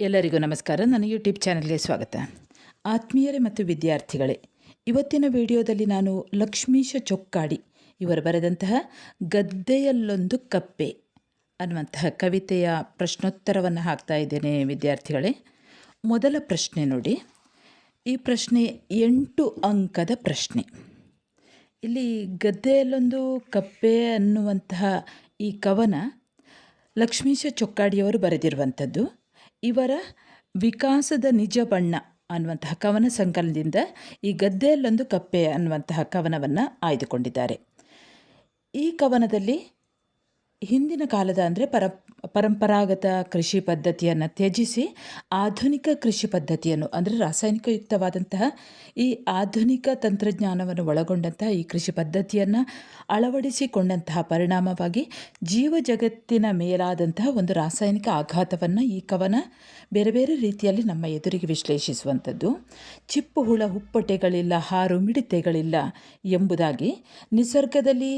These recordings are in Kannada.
ಎಲ್ಲರಿಗೂ ನಮಸ್ಕಾರ. ನನ್ನ ಯೂಟ್ಯೂಬ್ ಚಾನಲ್ಗೆ ಸ್ವಾಗತ. ಆತ್ಮೀಯರೇ ಮತ್ತು ವಿದ್ಯಾರ್ಥಿಗಳೇ, ಇವತ್ತಿನ ವಿಡಿಯೋದಲ್ಲಿ ನಾನು ಲಕ್ಷ್ಮೀಶ ಚೊಕ್ಕಾಡಿ, ಇವರು ಬರೆದಂತಹ ಗದ್ದೆಯಲ್ಲೊಂದು ಕಪ್ಪೆ ಅನ್ನುವಂತಹ ಕವಿತೆಯ ಪ್ರಶ್ನೋತ್ತರವನ್ನು ಹಾಕ್ತಾ ಇದ್ದೇನೆ ವಿದ್ಯಾರ್ಥಿಗಳೇ. ಮೊದಲ ಪ್ರಶ್ನೆ ನೋಡಿ. ಈ ಪ್ರಶ್ನೆ ಎಂಟು ಅಂಕದ ಪ್ರಶ್ನೆ. ಇಲ್ಲಿ ಗದ್ದೆಯಲ್ಲೊಂದು ಕಪ್ಪೆ ಅನ್ನುವಂತಹ ಈ ಕವನ ಲಕ್ಷ್ಮೀಶ ಚೊಕ್ಕಾಡಿಯವರು ಬರೆದಿರುವಂಥದ್ದು. ಇವರ ವಿಕಾಸದ ನಿಜ ಬಣ್ಣ ಅನ್ನುವಂತಹ ಕವನ ಸಂಕಲನದಿಂದ ಈ ಗದ್ದೆಯಲ್ಲೊಂದು ಕಪ್ಪೆ ಅನ್ನುವಂತಹ ಕವನವನ್ನು ಆಯ್ದುಕೊಂಡಿದ್ದಾರೆ. ಈ ಕವನದಲ್ಲಿ ಹಿಂದಿನ ಕಾಲದ ಅಂದರೆ ಪರ, ಪರಂಪರಾಗತ ಕೃಷಿ ಪದ್ಧತಿಯನ್ನು ತ್ಯಜಿಸಿ ಆಧುನಿಕ ಕೃಷಿ ಪದ್ಧತಿಯನ್ನು ಅಂದರೆ ರಾಸಾಯನಿಕಯುಕ್ತವಾದಂತಹ ಈ ಆಧುನಿಕ ತಂತ್ರಜ್ಞಾನವನ್ನು ಒಳಗೊಂಡಂತಹ ಈ ಕೃಷಿ ಪದ್ಧತಿಯನ್ನು ಅಳವಡಿಸಿಕೊಂಡಂತಹ ಪರಿಣಾಮವಾಗಿ ಜೀವ ಜಗತ್ತಿನ ಮೇಲಾದಂತಹ ಒಂದು ರಾಸಾಯನಿಕ ಆಘಾತವನ್ನು ಈ ಕವನ ಬೇರೆ ಬೇರೆ ರೀತಿಯಲ್ಲಿ ನಮ್ಮ ಎದುರಿಗೆ ವಿಶ್ಲೇಷಿಸುವಂಥದ್ದು. ಚಿಪ್ಪು ಹುಳ ಹುಪ್ಪಟೆಗಳಿಲ್ಲ, ಹಾರು, ಮಿಡಿತೆಗಳಿಲ್ಲ ಎಂಬುದಾಗಿ ನಿಸರ್ಗದಲ್ಲಿ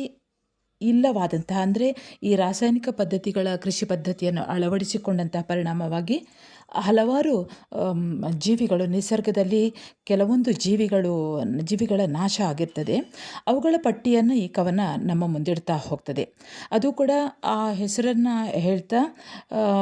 ಇಲ್ಲವಾದಂತಹ ಅಂದರೆ ಈ ರಾಸಾಯನಿಕ ಪದ್ಧತಿಗಳ ಕೃಷಿ ಪದ್ಧತಿಯನ್ನು ಅಳವಡಿಸಿಕೊಂಡಂತಹ ಪರಿಣಾಮವಾಗಿ ಹಲವಾರು ಜೀವಿಗಳು ನಿಸರ್ಗದಲ್ಲಿ ಕೆಲವೊಂದು ಜೀವಿಗಳು, ಜೀವಿಗಳ ನಾಶ ಆಗಿರ್ತದೆ. ಅವುಗಳ ಪಟ್ಟಿಯನ್ನು ಈ ಕವನ ನಮ್ಮ ಮುಂದಿಡ್ತಾ ಹೋಗ್ತದೆ. ಅದು ಕೂಡ ಆ ಹೆಸರನ್ನು ಹೇಳ್ತಾ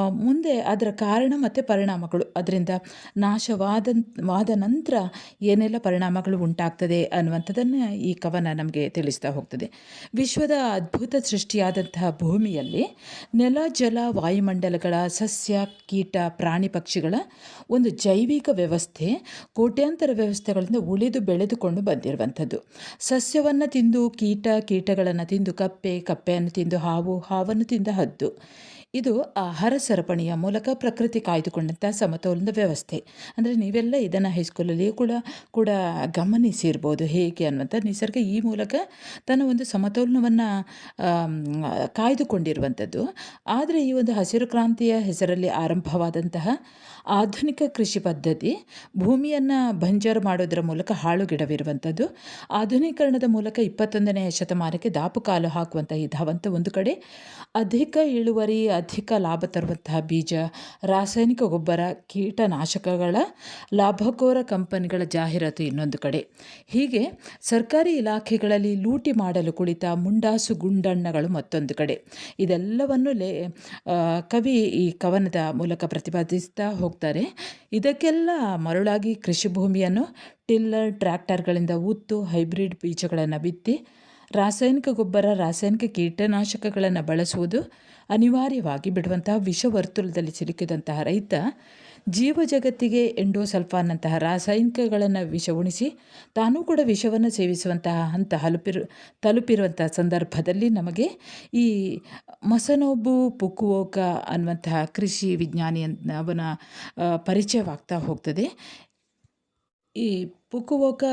ಮುಂದೆ ಅದರ ಕಾರಣ ಮತ್ತು ಪರಿಣಾಮಗಳು. ಅದರಿಂದ ನಾಶವಾದ, ವಾದ ನಂತರ ಏನೆಲ್ಲ ಪರಿಣಾಮಗಳು ಉಂಟಾಗ್ತದೆ ಅನ್ನುವಂಥದ್ದನ್ನು ಈ ಕವನ ನಮಗೆ ತಿಳಿಸ್ತಾ ಹೋಗ್ತದೆ. ವಿಶ್ವದ ಅದ್ಭುತ ಸೃಷ್ಟಿಯಾದಂತಹ ಭೂಮಿಯಲ್ಲಿ ನೆಲ, ಜಲ, ವಾಯುಮಂಡಲಗಳ ಸಸ್ಯ, ಕೀಟ, ಪ್ರಾಣಿ ಪಕ್ಷಿಗಳ ಒಂದು ಜೈವಿಕ ವ್ಯವಸ್ಥೆ ಕೋಟ್ಯಾಂತರ ವ್ಯವಸ್ಥೆಗಳಿಂದ ಉಳಿದು ಬೆಳೆದುಕೊಂಡು ಬಂದಿರುವಂಥದ್ದು. ಸಸ್ಯವನ್ನು ತಿಂದು ಕೀಟ, ಕೀಟಗಳನ್ನು ತಿಂದು ಕಪ್ಪೆ, ಕಪ್ಪೆಯನ್ನು ತಿಂದು ಹಾವು, ಹಾವನ್ನು ತಿಂದ ಹದ್ದು. ಇದು ಆಹಾರ ಸರಪಣಿಯ ಮೂಲಕ ಪ್ರಕೃತಿ ಕಾಯ್ದುಕೊಂಡಂಥ ಸಮತೋಲನದ ವ್ಯವಸ್ಥೆ. ಅಂದರೆ ನೀವೆಲ್ಲ ಇದನ್ನು ಹೈಸ್ಕೂಲಲ್ಲಿಯೂ ಕೂಡ ಕೂಡ ಗಮನಿಸಿರ್ಬೋದು. ಹೇಗೆ ಅನ್ನುವಂಥ ನಿಸರ್ಗ ಈ ಮೂಲಕ ತನ್ನ ಒಂದು ಸಮತೋಲನವನ್ನು ಕಾಯ್ದುಕೊಂಡಿರುವಂಥದ್ದು ಆದರೆ ಈ ಒಂದು ಹಸಿರು ಕ್ರಾಂತಿಯ ಹೆಸರಲ್ಲಿ ಆರಂಭವಾದಂತಹ ಆಧುನಿಕ ಕೃಷಿ ಪದ್ಧತಿ ಭೂಮಿಯನ್ನು ಬಂಜರು ಮಾಡೋದರ ಮೂಲಕ ಹಾಳುಗಿಡವಿರುವಂಥದ್ದು ಆಧುನೀಕರಣದ ಮೂಲಕ ಇಪ್ಪತ್ತೊಂದನೆಯ ಶತಮಾನಕ್ಕೆ ದಾಪು ಕಾಲು ಹಾಕುವಂಥ ಈ ಧಾವಂತ ಒಂದು ಕಡೆ. ಅಧಿಕ ಇಳುವರಿ ಅಧಿಕ ಲಾಭ ತರುವಂತಹ ಬೀಜ, ರಾಸಾಯನಿಕ ಗೊಬ್ಬರ, ಕೀಟನಾಶಕಗಳ ಲಾಭಕೋರ ಕಂಪನಿಗಳ ಜಾಹೀರಾತು ಇನ್ನೊಂದು ಕಡೆ. ಹೀಗೆ ಸರ್ಕಾರಿ ಇಲಾಖೆಗಳಲ್ಲಿ ಲೂಟಿ ಮಾಡಲು ಕುಳಿತ ಮುಂಡಾಸು ಗುಂಡಣ್ಣಗಳು ಮತ್ತೊಂದು ಕಡೆ. ಇದೆಲ್ಲವನ್ನು ಲೇ ಕವಿ ಈ ಕವನದ ಮೂಲಕ ಪ್ರತಿಪಾದಿಸ್ತಾ ಹೋಗ್ತಾರೆ. ಇದಕ್ಕೆಲ್ಲ ಮರುಳಾಗಿ ಕೃಷಿ ಭೂಮಿಯನ್ನು ಟಿಲ್ಲರ್ ಟ್ರ್ಯಾಕ್ಟರ್ಗಳಿಂದ ಉತ್ತು ಹೈಬ್ರಿಡ್ ಬೀಜಗಳನ್ನು ಬಿತ್ತಿ, ರಾಸಾಯನಿಕ ಗೊಬ್ಬರ, ರಾಸಾಯನಿಕ ಕೀಟನಾಶಕಗಳನ್ನು ಬಳಸುವುದು ಅನಿವಾರ್ಯವಾಗಿ ಬಿಡುವಂತಹ ವಿಷವರ್ತುಲದಲ್ಲಿ ಸಿಲುಕಿದಂತಹ ರೈತ ಜೀವ ಜಗತ್ತಿಗೆ ಎಂಡೋಸಲ್ಫಾನ್ನಂತಹ ರಾಸಾಯನಿಕಗಳನ್ನು ವಿಷ ಉಣಿಸಿ ತಾನೂ ಕೂಡ ವಿಷವನ್ನು ಸೇವಿಸುವಂತಹ ಹಂತ ಹಲುಪಿರು, ತಲುಪಿರುವಂತಹ ಸಂದರ್ಭದಲ್ಲಿ ನಮಗೆ ಈ ಮಸನೋಬು, ಪುಕುವೋಕ ಅನ್ನುವಂತಹ ಕೃಷಿ ವಿಜ್ಞಾನಿ ಅವನ ಪರಿಚಯವಾಗ್ತಾ ಹೋಗ್ತದೆ. ಈ ಪುಕುವೋಕ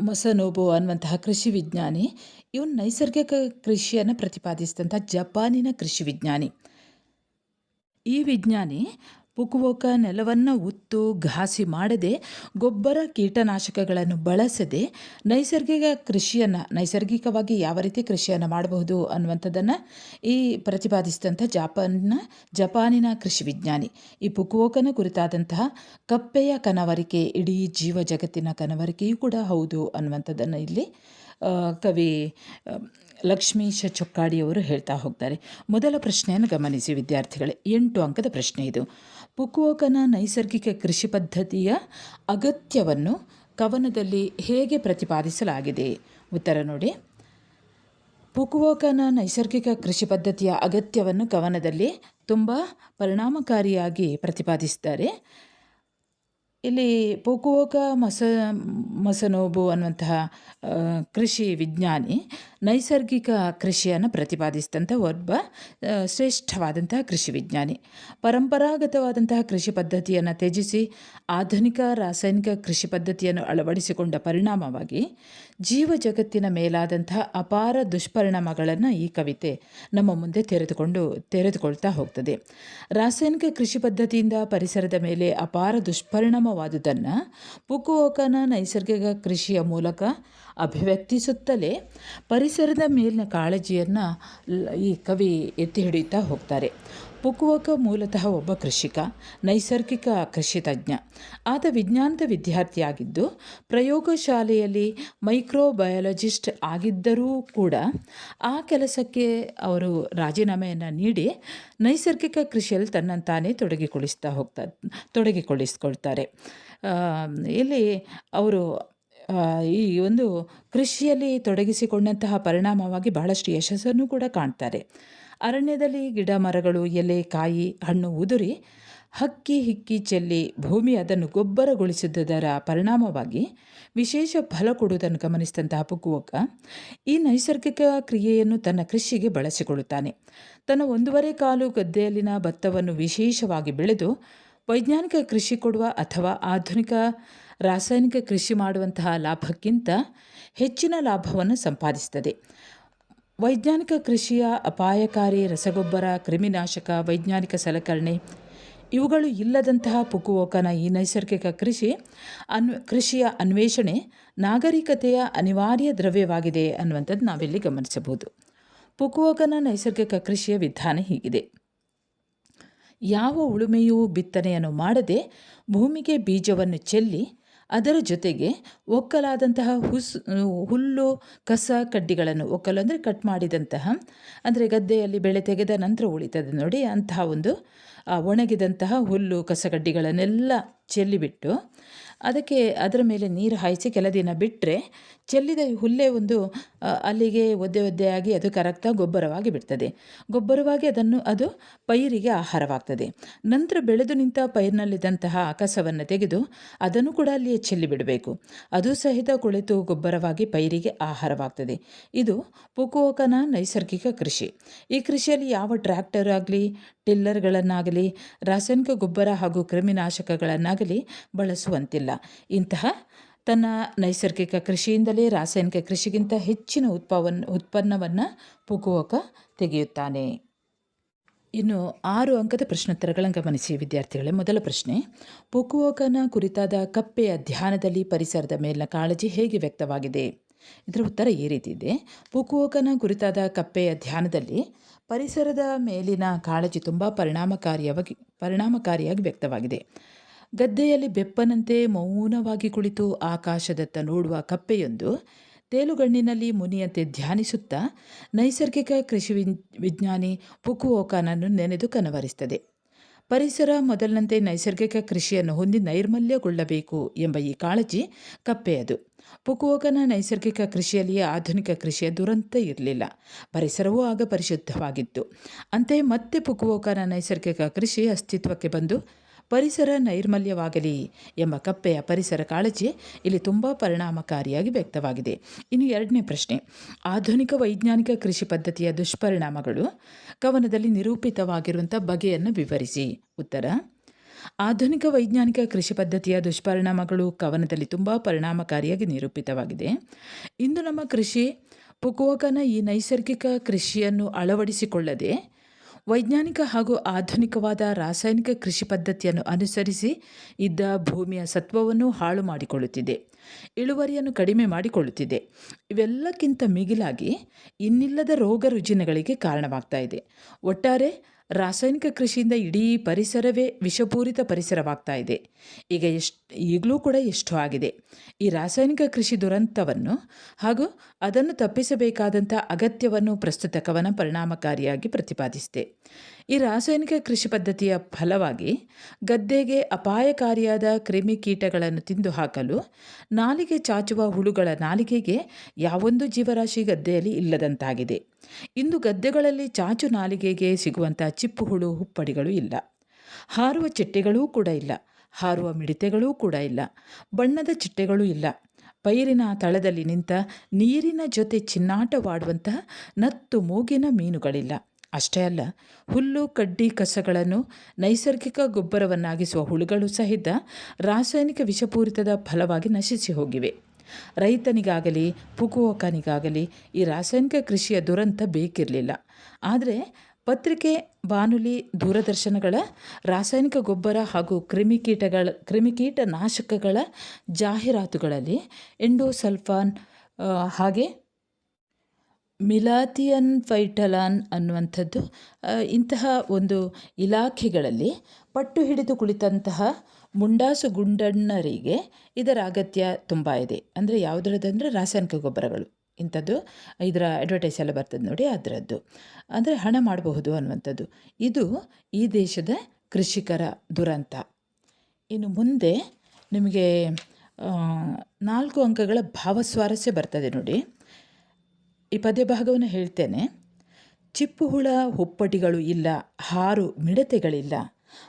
ಮೊಸನೋಬು ಅನ್ನುವಂತಹ ಕೃಷಿ ವಿಜ್ಞಾನಿ, ಇವನು ನೈಸರ್ಗಿಕ ಕೃಷಿಯನ್ನು ಪ್ರತಿಪಾದಿಸಿದಂಥ ಜಪಾನಿನ ಕೃಷಿ ವಿಜ್ಞಾನಿ. ಈ ವಿಜ್ಞಾನಿ ಪುಕುವೋಕ ನೆಲವನ್ನು ಉತ್ತು ಘಾಸಿ ಮಾಡದೆ ಗೊಬ್ಬರ ಕೀಟನಾಶಕಗಳನ್ನು ಬಳಸದೆ ನೈಸರ್ಗಿಕ ಕೃಷಿಯನ್ನು ನೈಸರ್ಗಿಕವಾಗಿ ಯಾವ ರೀತಿ ಕೃಷಿಯನ್ನು ಮಾಡಬಹುದು ಅನ್ನುವಂಥದ್ದನ್ನು ಈ ಪ್ರತಿಪಾದಿಸಿದಂಥ ಜಪಾನ್ನ ಜಪಾನಿನ ಕೃಷಿ ವಿಜ್ಞಾನಿ. ಈ ಪುಕುವೋಕನ ಕುರಿತಾದಂತಹ ಕಪ್ಪೆಯ ಕನವರಿಕೆ, ಇಡೀ ಜೀವ ಜಗತ್ತಿನ ಕನವರಿಕೆಯೂ ಕೂಡ ಹೌದು ಅನ್ನುವಂಥದ್ದನ್ನು ಇಲ್ಲಿ ಕವಿ ಲಕ್ಷ್ಮೀಶ ಚೊಕ್ಕಾಡಿಯವರು ಹೇಳ್ತಾ ಹೋಗ್ತಾರೆ. ಮೊದಲ ಪ್ರಶ್ನೆಯನ್ನು ಗಮನಿಸಿ ವಿದ್ಯಾರ್ಥಿಗಳೇ. ಎಂಟು ಅಂಕದ ಪ್ರಶ್ನೆ ಇದು. ಪುಕುವೋಕನ ನೈಸರ್ಗಿಕ ಕೃಷಿ ಪದ್ಧತಿಯ ಅಗತ್ಯವನ್ನು ಕವನದಲ್ಲಿ ಹೇಗೆ ಪ್ರತಿಪಾದಿಸಲಾಗಿದೆ? ಉತ್ತರ ನೋಡಿ. ಪುಕುವೋಕನ ನೈಸರ್ಗಿಕ ಕೃಷಿ ಪದ್ಧತಿಯ ಅಗತ್ಯವನ್ನು ಕವನದಲ್ಲಿ ತುಂಬ ಪರಿಣಾಮಕಾರಿಯಾಗಿ ಪ್ರತಿಪಾದಿಸಿದ್ದಾರೆ. ಇಲ್ಲಿ ಪೋಕೋಕ ಮಸ, ಮಸನೋಬು ಅನ್ನುವಂತಹ ಕೃಷಿ ವಿಜ್ಞಾನಿ, ನೈಸರ್ಗಿಕ ಕೃಷಿಯನ್ನು ಪ್ರತಿಪಾದಿಸಿದಂಥ ಒಬ್ಬ ಶ್ರೇಷ್ಠವಾದಂತಹ ಕೃಷಿ ವಿಜ್ಞಾನಿ. ಪರಂಪರಾಗತವಾದಂತಹ ಕೃಷಿ ಪದ್ಧತಿಯನ್ನು ತ್ಯಜಿಸಿ, ಆಧುನಿಕ ರಾಸಾಯನಿಕ ಕೃಷಿ ಪದ್ಧತಿಯನ್ನು ಅಳವಡಿಸಿಕೊಂಡ ಪರಿಣಾಮವಾಗಿ ಜೀವ ಜಗತ್ತಿನ ಮೇಲಾದಂತಹ ಅಪಾರ ದುಷ್ಪರಿಣಾಮಗಳನ್ನು ಈ ಕವಿತೆ ನಮ್ಮ ಮುಂದೆ ತೆರೆದುಕೊಂಡು, ತೆರೆದುಕೊಳ್ತಾ ಹೋಗ್ತದೆ. ರಾಸಾಯನಿಕ ಕೃಷಿ ಪದ್ಧತಿಯಿಂದ ಪರಿಸರದ ಮೇಲೆ ಅಪಾರ ದುಷ್ಪರಿಣಾಮವಾದುದನ್ನು ಪುಕುವೋಕನ ನೈಸರ್ಗಿಕ ಕೃಷಿಯ ಮೂಲಕ ಅಭಿವ್ಯಕ್ತಿಸುತ್ತಲೇ ಪರಿಸರದ ಮೇಲಿನ ಕಾಳಜಿಯನ್ನು ಈ ಕವಿ ಎತ್ತಿ ಹಿಡಿಯುತ್ತಾ ಹೋಗ್ತಾರೆ. ಫುಕುವೋಕ ಮೂಲತಃ ಒಬ್ಬ ಕೃಷಿಕ, ನೈಸರ್ಗಿಕ ಕೃಷಿ ತಜ್ಞ. ಆತ ವಿಜ್ಞಾನದ ವಿದ್ಯಾರ್ಥಿಯಾಗಿದ್ದು, ಪ್ರಯೋಗಶಾಲೆಯಲ್ಲಿ ಮೈಕ್ರೋಬಯಾಲಜಿಸ್ಟ್ ಆಗಿದ್ದರೂ ಕೂಡ ಆ ಕೆಲಸಕ್ಕೆ ಅವರು ರಾಜೀನಾಮೆಯನ್ನು ನೀಡಿ ನೈಸರ್ಗಿಕ ಕೃಷಿಯಲ್ಲಿ ತನ್ನಂತಾನೇ ತೊಡಗಿಕೊಳಿಸ್ತಾ ಹೋಗ್ತಾ, ತೊಡಗಿಕೊಳ್ಳಿಸ್ಕೊಳ್ತಾರೆ. ಇಲ್ಲಿ ಅವರು ಈ ಒಂದು ಕೃಷಿಯಲ್ಲಿ ತೊಡಗಿಸಿಕೊಂಡಂತಹ ಪರಿಣಾಮವಾಗಿ ಬಹಳಷ್ಟು ಯಶಸ್ಸನ್ನು ಕೂಡ ಕಾಣ್ತಾರೆ. ಅರಣ್ಯದಲ್ಲಿ ಗಿಡ ಮರಗಳು, ಎಲೆ, ಕಾಯಿ, ಹಣ್ಣು ಉದುರಿ, ಹಕ್ಕಿ ಹಿಕ್ಕಿ ಚೆಲ್ಲಿ ಭೂಮಿ ಅದನ್ನು ಗೊಬ್ಬರಗೊಳಿಸಿದ್ದರ ಪರಿಣಾಮವಾಗಿ ವಿಶೇಷ ಫಲ ಕೊಡುವುದನ್ನು ಗಮನಿಸಿದಂತಹ ಪುಕುವಕ ಈ ನೈಸರ್ಗಿಕ ಕ್ರಿಯೆಯನ್ನು ತನ್ನ ಕೃಷಿಗೆ ಬಳಸಿಕೊಳ್ಳುತ್ತಾನೆ. ತನ್ನ ಒಂದೂವರೆ ಕಾಲು ಗದ್ದೆಯಲ್ಲಿನ ಭತ್ತವನ್ನು ವಿಶೇಷವಾಗಿ ಬೆಳೆದು ವೈಜ್ಞಾನಿಕ ಕೃಷಿ ಕೊಡುವ ಅಥವಾ ಆಧುನಿಕ ರಾಸಾಯನಿಕ ಕೃಷಿ ಮಾಡುವಂತಹ ಲಾಭಕ್ಕಿಂತ ಹೆಚ್ಚಿನ ಲಾಭವನ್ನು ಸಂಪಾದಿಸುತ್ತದೆ. ವೈಜ್ಞಾನಿಕ ಕೃಷಿಯ ಅಪಾಯಕಾರಿ ರಸಗೊಬ್ಬರ, ಕ್ರಿಮಿನಾಶಕ, ವೈಜ್ಞಾನಿಕ ಸಲಕರಣೆ, ಇವುಗಳು ಇಲ್ಲದಂತಹ ಪುಕುವೋಕನ ಈ ನೈಸರ್ಗಿಕ ಕೃಷಿ ಅನ್ ಕೃಷಿಯ ಅನ್ವೇಷಣೆ ನಾಗರಿಕತೆಯ ಅನಿವಾರ್ಯ ದ್ರವ್ಯವಾಗಿದೆ ಅನ್ನುವಂಥದ್ದು ನಾವಿಲ್ಲಿ ಗಮನಿಸಬಹುದು. ಪುಕುವೋಕನ ನೈಸರ್ಗಿಕ ಕೃಷಿಯ ವಿಧಾನ ಹೀಗಿದೆ. ಯಾವ ಉಳುಮೆಯೂ ಬಿತ್ತನೆಯನ್ನು ಮಾಡದೆ ಭೂಮಿಗೆ ಬೀಜವನ್ನು ಚೆಲ್ಲಿ ಅದರ ಜೊತೆಗೆ ಒಕ್ಕಲಾದಂತಹ ಹುಸ್, ಹುಲ್ಲು, ಕಸ ಕಡ್ಡಿಗಳನ್ನು, ಒಕ್ಕಲು ಅಂದರೆ ಕಟ್ ಮಾಡಿದಂತಹ, ಅಂದರೆ ಗದ್ದೆಯಲ್ಲಿ ಬೆಳೆ ತೆಗೆದ ನಂತರ ಉಳಿತದೆ ನೋಡಿ ಅಂತಹ ಒಂದು ಒಣಗಿದಂತಹ ಹುಲ್ಲು, ಕಸಗಡ್ಡಿಗಳನ್ನೆಲ್ಲ ಚೆಲ್ಲಿಬಿಟ್ಟು ಅದಕ್ಕೆ ಅದರ ಮೇಲೆ ನೀರು ಹಾಯಿಸಿ ಕೆಲ ದಿನ ಬಿಟ್ಟರೆ ಚೆಲ್ಲಿದ ಹುಲ್ಲೇ ಒಂದು ಅಲ್ಲಿಗೆ ಒದ್ದೆ ಒದ್ದೆಯಾಗಿ ಅದು ಕರಗ್ತಾ ಗೊಬ್ಬರವಾಗಿ ಬಿಡ್ತದೆ. ಗೊಬ್ಬರವಾಗಿ ಅದನ್ನು, ಅದು ಪೈರಿಗೆ ಆಹಾರವಾಗ್ತದೆ. ನಂತರ ಬೆಳೆದು ನಿಂತ ಪೈರಿನಲ್ಲಿದ್ದಂತಹ ಕಸವನ್ನು ತೆಗೆದು ಅದನ್ನು ಕೂಡ ಅಲ್ಲಿಯೇ ಚೆಲ್ಲಿ ಬಿಡಬೇಕು. ಅದು ಸಹಿತ ಕುಳಿತು ಗೊಬ್ಬರವಾಗಿ ಪೈರಿಗೆ ಆಹಾರವಾಗ್ತದೆ. ಇದು ಪುಕುವೋಕನ ನೈಸರ್ಗಿಕ ಕೃಷಿ. ಈ ಕೃಷಿಯಲ್ಲಿ ಯಾವ ಟ್ರ್ಯಾಕ್ಟರ್ ಆಗಲಿ, ಟಿಲ್ಲರ್ಗಳನ್ನಾಗಲಿ ರಾಸಾಯನಿಕ ಗೊಬ್ಬರ ಹಾಗೂ ಕ್ರಿಮಿನಾಶಕಗಳನ್ನಾಗಲಿ ಬಳಸುವಂತಿಲ್ಲ. ಇಂತಹ ತನ್ನ ನೈಸರ್ಗಿಕ ಕೃಷಿಯಿಂದಲೇ ರಾಸಾಯನಿಕ ಕೃಷಿಗಿಂತ ಹೆಚ್ಚಿನ ಉತ್ಪವನ್, ಉತ್ಪನ್ನವನ್ನು ಪುಗುವಕ ತೆಗೆಯುತ್ತಾನೆ. ಇನ್ನು ಆರು ಅಂಕದ ಪ್ರಶ್ನೋತ್ತರಗಳನ್ನು ಗಮನಿಸಿ ವಿದ್ಯಾರ್ಥಿಗಳೇ. ಮೊದಲ ಪ್ರಶ್ನೆ ಪುಕುವೋಕನ ಕುರಿತಾದ ಕಪ್ಪೆಯ ಧ್ಯಾನದಲ್ಲಿ ಪರಿಸರದ ಮೇಲಿನ ಕಾಳಜಿ ಹೇಗೆ ವ್ಯಕ್ತವಾಗಿದೆ? ಇದರ ಉತ್ತರ ಈ ರೀತಿ ಇದೆ. ಪುಕುವೋಕನ ಕುರಿತಾದ ಕಪ್ಪೆಯ ಧ್ಯಾನದಲ್ಲಿ ಪರಿಸರದ ಮೇಲಿನ ಕಾಳಜಿ ತುಂಬ ಪರಿಣಾಮಕಾರಿಯಾಗಿ ಪರಿಣಾಮಕಾರಿಯಾಗಿ ವ್ಯಕ್ತವಾಗಿದೆ. ಗದ್ದೆಯಲ್ಲಿ ಬೆಪ್ಪನಂತೆ ಮೌನವಾಗಿ ಕುಳಿತು ಆಕಾಶದತ್ತ ನೋಡುವ ಕಪ್ಪೆಯೊಂದು ತೇಲುಗಣ್ಣಿನಲ್ಲಿ ಮುನಿಯಂತೆ ಧ್ಯಾನಿಸುತ್ತಾ ನೈಸರ್ಗಿಕ ಕೃಷಿ ವಿಜ್ಞಾನಿ ಪುಕುವೋಕಾನನ್ನು ನೆನೆದು ಕನವರಿಸ್ತದೆ ಪರಿಸರ ಮೊದಲಿನಂತೆ ನೈಸರ್ಗಿಕ ಕೃಷಿಯನ್ನು ಹೊಂದಿ ನೈರ್ಮಲ್ಯಗೊಳ್ಳಬೇಕು ಎಂಬ ಈ ಕಾಳಜಿ ಕಪ್ಪೆಯದು ಪುಕುವಕನ ನೈಸರ್ಗಿಕ ಕೃಷಿಯಲ್ಲಿಯೇ ಆಧುನಿಕ ಕೃಷಿಯ ದುರಂತ ಇರಲಿಲ್ಲ. ಪರಿಸರವೂ ಆಗ ಪರಿಶುದ್ಧವಾಗಿತ್ತು. ಅಂತೆಯೇ ಮತ್ತೆ ಪುಕುವೋಕನ ನೈಸರ್ಗಿಕ ಕೃಷಿ ಅಸ್ತಿತ್ವಕ್ಕೆ ಬಂದು ಪರಿಸರ ನೈರ್ಮಲ್ಯವಾಗಲಿ ಎಂಬ ಕಪ್ಪೆಯ ಪರಿಸರ ಕಾಳಜಿ ಇಲ್ಲಿ ತುಂಬ ಪರಿಣಾಮಕಾರಿಯಾಗಿ ವ್ಯಕ್ತವಾಗಿದೆ. ಇನ್ನು ಎರಡನೇ ಪ್ರಶ್ನೆ, ಆಧುನಿಕ ವೈಜ್ಞಾನಿಕ ಕೃಷಿ ಪದ್ಧತಿಯ ದುಷ್ಪರಿಣಾಮಗಳು ಕವನದಲ್ಲಿ ನಿರೂಪಿತವಾಗಿರುವಂಥ ಬಗೆಯನ್ನು ವಿವರಿಸಿ. ಉತ್ತರ, ಆಧುನಿಕ ವೈಜ್ಞಾನಿಕ ಕೃಷಿ ಪದ್ಧತಿಯ ದುಷ್ಪರಿಣಾಮಗಳು ಕವನದಲ್ಲಿ ತುಂಬ ಪರಿಣಾಮಕಾರಿಯಾಗಿ ನಿರೂಪಿತವಾಗಿದೆ. ಇಂದು ನಮ್ಮ ಕೃಷಿ ಪುಕುವಕನ ಈ ನೈಸರ್ಗಿಕ ಕೃಷಿಯನ್ನು ಅಳವಡಿಸಿಕೊಳ್ಳದೆ ವೈಜ್ಞಾನಿಕ ಹಾಗೂ ಆಧುನಿಕವಾದ ರಾಸಾಯನಿಕ ಕೃಷಿ ಪದ್ಧತಿಯನ್ನು ಅನುಸರಿಸಿ ಇದ್ದ ಭೂಮಿಯ ಸತ್ವವನ್ನು ಹಾಳು ಮಾಡಿಕೊಳ್ಳುತ್ತಿದೆ, ಇಳುವರಿಯನ್ನು ಕಡಿಮೆ ಮಾಡಿಕೊಳ್ಳುತ್ತಿದೆ. ಇವೆಲ್ಲಕ್ಕಿಂತ ಮಿಗಿಲಾಗಿ ಇನ್ನಿಲ್ಲದ ರೋಗ ರುಜಿನಗಳಿಗೆ ಕಾರಣವಾಗ್ತಾ ಇದೆ. ಒಟ್ಟಾರೆ ರಾಸಾಯನಿಕ ಕೃಷಿಯಿಂದ ಇಡೀ ಪರಿಸರವೇ ವಿಷಪೂರಿತ ಪರಿಸರವಾಗ್ತಾ ಇದೆ. ಈಗ ಎಷ್ಟು, ಈಗಲೂ ಕೂಡ ಎಷ್ಟು ಆಗಿದೆ. ಈ ರಾಸಾಯನಿಕ ಕೃಷಿ ದುರಂತವನ್ನು ಹಾಗೂ ಅದನ್ನು ತಪ್ಪಿಸಬೇಕಾದಂಥ ಅಗತ್ಯವನ್ನು ಪ್ರಸ್ತುತ ಕವನ ಪರಿಣಾಮಕಾರಿಯಾಗಿ ಪ್ರತಿಪಾದಿಸಿದೆ. ಈ ರಾಸಾಯನಿಕ ಕೃಷಿ ಪದ್ಧತಿಯ ಫಲವಾಗಿ ಗದ್ದೆಗೆ ಅಪಾಯಕಾರಿಯಾದ ಕ್ರಿಮಿಕೀಟಗಳನ್ನು ತಿಂದು ಹಾಕಲು ನಾಲಿಗೆ ಚಾಚುವ ಹುಳುಗಳ ನಾಲಿಗೆಗೆ ಯಾವೊಂದು ಜೀವರಾಶಿ ಗದ್ದೆಯಲ್ಲಿ ಇಲ್ಲದಂತಾಗಿದೆ. ಇಂದು ಗದ್ದೆಗಳಲ್ಲಿ ಚಾಚು ನಾಲಿಗೆಗೆ ಸಿಗುವಂಥ ಚಿಪ್ಪು ಹುಳು, ಹುಪ್ಪಡಿಗಳು ಇಲ್ಲ. ಹಾರುವ ಚಿಟ್ಟೆಗಳೂ ಕೂಡ ಇಲ್ಲ. ಹಾರುವ ಮಿಡಿತೆಗಳೂ ಕೂಡ ಇಲ್ಲ. ಬಣ್ಣದ ಚಿಟ್ಟೆಗಳು ಇಲ್ಲ. ಪೈರಿನ ತಳದಲ್ಲಿ ನಿಂತ ನೀರಿನ ಜೊತೆ ಚಿನ್ನಾಟವಾಡುವಂತಹ ನತ್ತು ಮೂಗಿನ ಮೀನುಗಳಿಲ್ಲ. ಅಷ್ಟೇ ಅಲ್ಲ, ಹುಲ್ಲು, ಕಡ್ಡಿ, ಕಸಗಳನ್ನು ನೈಸರ್ಗಿಕ ಗೊಬ್ಬರವನ್ನಾಗಿಸುವ ಹುಳುಗಳು ಸಹಿತ ರಾಸಾಯನಿಕ ವಿಷಪೂರಿತದ ಫಲವಾಗಿ ನಶಿಸಿ ಹೋಗಿವೆ. ರೈತನಿಗಾಗಲಿ ಪುಕುವಕನಿಗಾಗಲಿ ಈ ರಾಸಾಯನಿಕ ಕೃಷಿಯ ದುರಂತ ಬೇಕಿರಲಿಲ್ಲ. ಆದರೆ ಪತ್ರಿಕೆ ಬಾನುಲಿ ದೂರದರ್ಶನಗಳ, ರಾಸಾಯನಿಕ ಗೊಬ್ಬರ ಹಾಗೂ ಕ್ರಿಮಿಕೀಟಗಳ ಕ್ರಿಮಿಕೀಟ ನಾಶಕಗಳ ಜಾಹೀರಾತುಗಳಲ್ಲಿ ಎಂಡೋಸಲ್ಫಾನ್ ಹಾಗೆ ಮಿಲಾತಿಯನ್ ಫೈಟಲಾನ್ ಅನ್ನುವಂಥದ್ದು ಇಂತಹ ಒಂದು ಇಲಾಖೆಗಳಲ್ಲಿ ಪಟ್ಟು ಹಿಡಿದು ಕುಳಿತಂತಹ ಮುಂಡಾಸು ಗುಂಡಣ್ಣರಿಗೆ ಇದರ ಅಗತ್ಯ ತುಂಬ ಇದೆ. ಅಂದರೆ ಯಾವುದರದಂದರೆ ರಾಸಾಯನಿಕ ಗೊಬ್ಬರಗಳು. ಇಂಥದ್ದು ಇದರ ಅಡ್ವರ್ಟೈಸ್ ಎಲ್ಲ ಬರ್ತದೆ ನೋಡಿ, ಅದರದ್ದು. ಅಂದರೆ ಹಣ ಮಾಡಬಹುದು ಅನ್ನುವಂಥದ್ದು. ಇದು ಈ ದೇಶದ ಕೃಷಿಕರ ದುರಂತ. ಇನ್ನು ಮುಂದೆ ನಿಮಗೆ ನಾಲ್ಕು ಅಂಕಗಳ ಭಾವಸ್ವಾರಸ್ಯ ಬರ್ತದೆ ನೋಡಿ. ಈ ಪದ್ಯ ಭಾಗವನ್ನು ಹೇಳ್ತೇನೆ. ಚಿಪ್ಪು ಹುಳ ಹುಪ್ಪಟಿಗಳು ಇಲ್ಲ, ಹಾರು ಮಿಡತೆಗಳಿಲ್ಲ,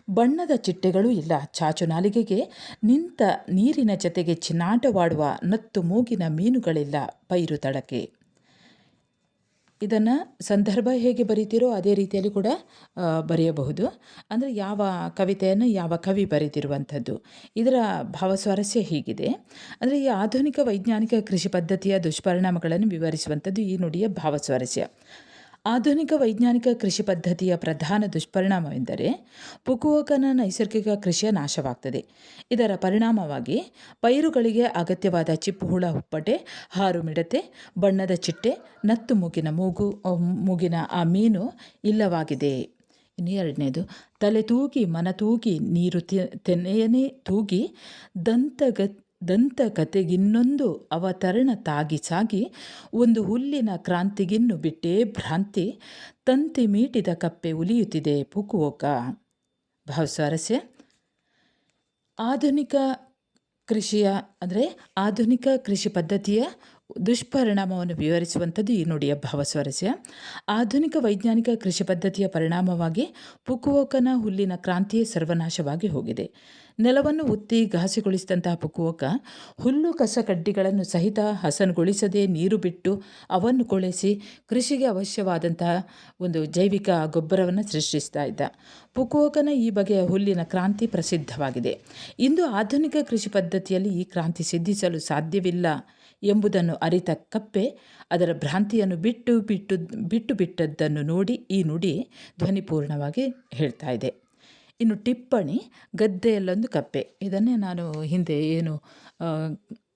ಬಣ್ಣದ ಚಿಟ್ಟೆಗಳೂ ಇಲ್ಲ. ಚಾಚು ನಾಲಿಗೆಗೆ ನಿಂತ ನೀರಿನ ಜತೆಗೆ ಚಿನ್ನಾಟವಾಡುವ ನತ್ತು ಮೂಗಿನ ಮೀನುಗಳಿಲ್ಲ ಪೈರು ತಡಕೆ ಇದನ್ನು ಸಂದರ್ಭ ಹೇಗೆ ಬರೀತೀರೋ ಅದೇ ರೀತಿಯಲ್ಲಿ ಕೂಡ ಬರೆಯಬಹುದು. ಅಂದರೆ ಯಾವ ಕವಿತೆಯನ್ನು ಯಾವ ಕವಿ ಬರೆದಿರುವಂಥದ್ದು. ಇದರ ಭಾವಸ್ವಾರಸ್ಯ ಹೀಗಿದೆ. ಅಂದರೆ ಈ ಆಧುನಿಕ ವೈಜ್ಞಾನಿಕ ಕೃಷಿ ಪದ್ಧತಿಯ ದುಷ್ಪರಿಣಾಮಗಳನ್ನು ವಿವರಿಸುವಂಥದ್ದು ಈ ನುಡಿಯ ಭಾವಸ್ವಾರಸ್ಯ. ಆಧುನಿಕ ವೈಜ್ಞಾನಿಕ ಕೃಷಿ ಪದ್ಧತಿಯ ಪ್ರಧಾನ ದುಷ್ಪರಿಣಾಮವೆಂದರೆ ಪುಕುವಕನ ನೈಸರ್ಗಿಕ ಕೃಷಿಯ ನಾಶವಾಗ್ತದೆ. ಇದರ ಪರಿಣಾಮವಾಗಿ ಪೈರುಗಳಿಗೆ ಅಗತ್ಯವಾದ ಚಿಪ್ಪುಹುಳ ಹುಪ್ಪಟೆ, ಹಾರು ಮಿಡತೆ, ಬಣ್ಣದ ಚಿಟ್ಟೆ, ನತ್ತು ಮೂಗಿನ ಮೂಗು ಮೂಗಿನ ಆ ಮೀನು ಇಲ್ಲವಾಗಿದೆ. ಇನ್ನು ಎರಡನೇದು, ತಲೆ ತೂಗಿ ಮನ ತೂಗಿ ನೀರು ತೆನೆಯನೇ ತೂಗಿ ದಂತಗ ದಂತಕತೆಗಿನ್ನೊಂದು ಅವತರಣ ತಾಗಿ ಸಾಗಿ ಒಂದು ಹುಲ್ಲಿನ ಕ್ರಾಂತಿಗಿನ್ನು ಬಿಟ್ಟೇ ಭ್ರಾಂತಿ ತಂತಿ ಮೀಟಿದ ಕಪ್ಪೆ ಉಲಿಯುತ್ತಿದೆ ಪುಕುವೋಕ. ಭಾವಸ್ವಾರಸ್ಯ. ಆಧುನಿಕ ಕೃಷಿಯ ಅಂದರೆ ಆಧುನಿಕ ಕೃಷಿ ಪದ್ಧತಿಯ ದುಷ್ಪರಿಣಾಮವನ್ನು ವಿವರಿಸುವಂಥದ್ದು ಈ ನುಡಿಯ ಭಾವಸ್ವರಸ್ಯ ಆಧುನಿಕ ವೈಜ್ಞಾನಿಕ ಕೃಷಿ ಪದ್ಧತಿಯ ಪರಿಣಾಮವಾಗಿ ಪುಕುವೋಕನ ಹುಲ್ಲಿನ ಕ್ರಾಂತಿಯೇ ಸರ್ವನಾಶವಾಗಿ ಹೋಗಿದೆ. ನೆಲವನ್ನು ಉತ್ತಿ ಘಾಸಿಗೊಳಿಸಿದಂತಹ ಪುಕುವೋಕ ಹುಲ್ಲು ಕಸ ಕಡ್ಡಿಗಳನ್ನು ಸಹಿತ ಹಸನುಗೊಳಿಸದೆ ನೀರು ಬಿಟ್ಟು ಅವನ್ನು ಕೊಳೆಸಿ ಕೃಷಿಗೆ ಅವಶ್ಯವಾದಂತಹ ಒಂದು ಜೈವಿಕ ಗೊಬ್ಬರವನ್ನು ಸೃಷ್ಟಿಸ್ತಾ ಇದ್ದ. ಪುಕುವೋಕನ ಈ ಬಗೆಯ ಹುಲ್ಲಿನ ಕ್ರಾಂತಿ ಪ್ರಸಿದ್ಧವಾಗಿದೆ. ಇಂದು ಆಧುನಿಕ ಕೃಷಿ ಪದ್ಧತಿಯಲ್ಲಿ ಈ ಕ್ರಾಂತಿ ಸಿದ್ಧಿಸಲು ಸಾಧ್ಯವಿಲ್ಲ. ಎಂಬುದನ್ನು ಅರಿತ ಕಪ್ಪೆ ಅದರ ಭ್ರಾಂತಿಯನ್ನು ಬಿಟ್ಟು ಬಿಟ್ಟು ಬಿಟ್ಟು ಬಿಟ್ಟದ್ದನ್ನು ನೋಡಿ ಈ ನುಡಿ ಧ್ವನಿಪೂರ್ಣವಾಗಿ ಹೇಳ್ತಾ ಇದೆ. ಇನ್ನು ಟಿಪ್ಪಣಿ ಗದ್ದೆಯಲ್ಲೊಂದು ಕಪ್ಪೆ. ಇದನ್ನೇ ನಾನು ಹಿಂದೆ ಏನು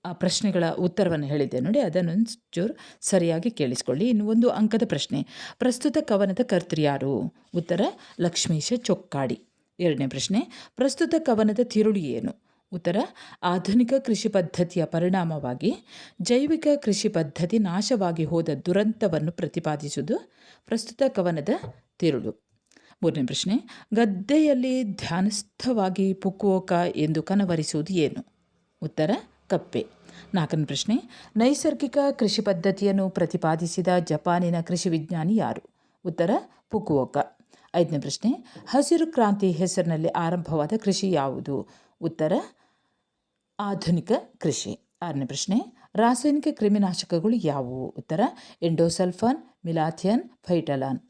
ಆ, ಪ್ರಶ್ನೆಗಳ ಉತ್ತರವನ್ನು ಹೇಳಿದ್ದೆ ನೋಡಿ ಅದನ್ನು ಚೂರು ಸರಿಯಾಗಿ ಕೇಳಿಸ್ಕೊಳ್ಳಿ. ಇನ್ನು ಒಂದು ಅಂಕದ ಪ್ರಶ್ನೆ. ಪ್ರಸ್ತುತ ಕವನದ ಕರ್ತೃ ಯಾರು? ಉತ್ತರ ಲಕ್ಷ್ಮೀಶ ಚೊಕ್ಕಾಡಿ. ಎರಡನೇ ಪ್ರಶ್ನೆ. ಪ್ರಸ್ತುತ ಕವನದ ತಿರುಳು ಏನು? ಉತ್ತರ, ಆಧುನಿಕ ಕೃಷಿ ಪದ್ಧತಿಯ ಪರಿಣಾಮವಾಗಿ ಜೈವಿಕ ಕೃಷಿ ಪದ್ಧತಿ ನಾಶವಾಗಿ ಹೋದ ದುರಂತವನ್ನು ಪ್ರತಿಪಾದಿಸುವುದು ಪ್ರಸ್ತುತ ಕವನದ ತಿರುಳು. ಮೂರನೇ ಪ್ರಶ್ನೆ, ಗದ್ದೆಯಲ್ಲಿ ಧ್ಯಾನಸ್ಥವಾಗಿ ಪುಕ್ಕುವೋಕ ಎಂದು ಕನವರಿಸುವುದು ಏನು? ಉತ್ತರ, ಕಪ್ಪೆ. ನಾಲ್ಕನೇ ಪ್ರಶ್ನೆ, ನೈಸರ್ಗಿಕ ಕೃಷಿ ಪದ್ಧತಿಯನ್ನು ಪ್ರತಿಪಾದಿಸಿದ ಜಪಾನಿನ ಕೃಷಿ ವಿಜ್ಞಾನಿ ಯಾರು? ಉತ್ತರ ಪುಕುವೋಕ ಐದನೇ ಪ್ರಶ್ನೆ, ಹಸಿರು ಕ್ರಾಂತಿ ಹೆಸರಿನಲ್ಲಿ ಆರಂಭವಾದ ಕೃಷಿ ಯಾವುದು? ಉತ್ತರ ಆಧುನಿಕ ಕೃಷಿ. ಆರನೇ ಪ್ರಶ್ನೆ, ರಾಸಾಯನಿಕ ಕ್ರಿಮಿನಾಶಕಗಳು ಯಾವುವು? ಉತ್ತರ, ಎಂಡೋಸಲ್ಫಾನ್, ಮಿಲಾಥಿಯನ್, ಫೈಟಲಾನ್.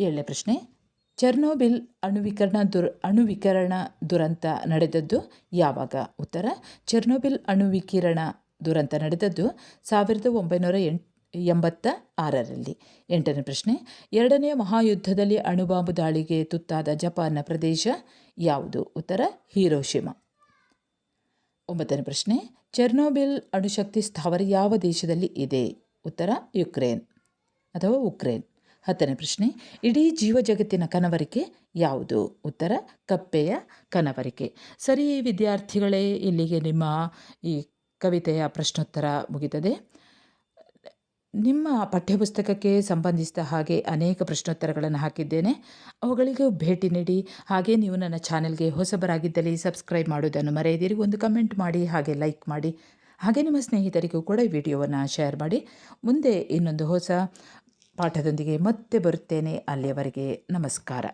ಏಳನೇ ಪ್ರಶ್ನೆ, ಚೆರ್ನೋಬಿಲ್ ಅಣುವಿಕರಣ ದುರ್, ಅಣುವಿಕರಣ ದುರಂತ ನಡೆದದ್ದು ಯಾವಾಗ? ಉತ್ತರ, ಚೆರ್ನೋಬಿಲ್ ಅಣುವಿಕಿರಣ ದುರಂತ ನಡೆದದ್ದು ಸಾವಿರದ ಒಂಬೈನೂರ ಎಂಟ್ ಎಂಬತ್ತ ಆರರಲ್ಲಿ ಎಂಟನೇ ಪ್ರಶ್ನೆ, ಎರಡನೆಯ ಮಹಾಯುದ್ಧದಲ್ಲಿ ಅಣುಬಾಂಬು ದಾಳಿಗೆ ತುತ್ತಾದ ಜಪಾನ್ನ ಪ್ರದೇಶ ಯಾವುದು? ಉತ್ತರ, ಹಿರೋಶಿಮಾ. ಒಂಬತ್ತನೇ ಪ್ರಶ್ನೆ, ಚೆರ್ನೋಬಿಲ್ ಅಣುಶಕ್ತಿ ಸ್ಥಾವರ ಯಾವ ದೇಶದಲ್ಲಿ ಇದೆ? ಉತ್ತರ, ಯುಕ್ರೇನ್. ಅಥವಾ ಉಕ್ರೇನ್. ಹತ್ತನೇ ಪ್ರಶ್ನೆ, ಇಡೀ ಜೀವ ಜಗತ್ತಿನ ಕನವರಿಕೆ ಯಾವುದು? ಉತ್ತರ, ಕಪ್ಪೆಯ ಕನವರಿಕೆ. ಸರಿ, ವಿದ್ಯಾರ್ಥಿಗಳೇ, ಇಲ್ಲಿಗೆ ನಿಮ್ಮ ಈ ಕವಿತೆಯ ಪ್ರಶ್ನೋತ್ತರ ಮುಗಿತದೆ. ನಿಮ್ಮ ಪಠ್ಯಪುಸ್ತಕಕ್ಕೆ ಸಂಬಂಧಿಸಿದ ಹಾಗೆ ಅನೇಕ ಪ್ರಶ್ನೋತ್ತರಗಳನ್ನು ಹಾಕಿದ್ದೇನೆ. ಅವುಗಳಿಗೂ ಭೇಟಿ ನೀಡಿ, ಹಾಗೆ ನೀವು ನನ್ನ ಚಾನೆಲ್ಗೆ ಹೊಸಬರಾಗಿದ್ದಲ್ಲಿ ಸಬ್ಸ್ಕ್ರೈಬ್ ಮಾಡೋದನ್ನು ಮರೆಯದಿರಿ. ಒಂದು ಕಮೆಂಟ್ ಮಾಡಿ, ಹಾಗೆ ಲೈಕ್ ಮಾಡಿ, ಹಾಗೆ ನಿಮ್ಮ ಸ್ನೇಹಿತರಿಗೂ ಕೂಡ ವಿಡಿಯೋವನ್ನು ಶೇರ್ ಮಾಡಿ. ಮುಂದೆ ಇನ್ನೊಂದು ಹೊಸ ಪಾಠದೊಂದಿಗೆ ಮತ್ತೆ ಬರುತ್ತೇನೆ. ಅಲ್ಲಿಯವರೆಗೆ ನಮಸ್ಕಾರ.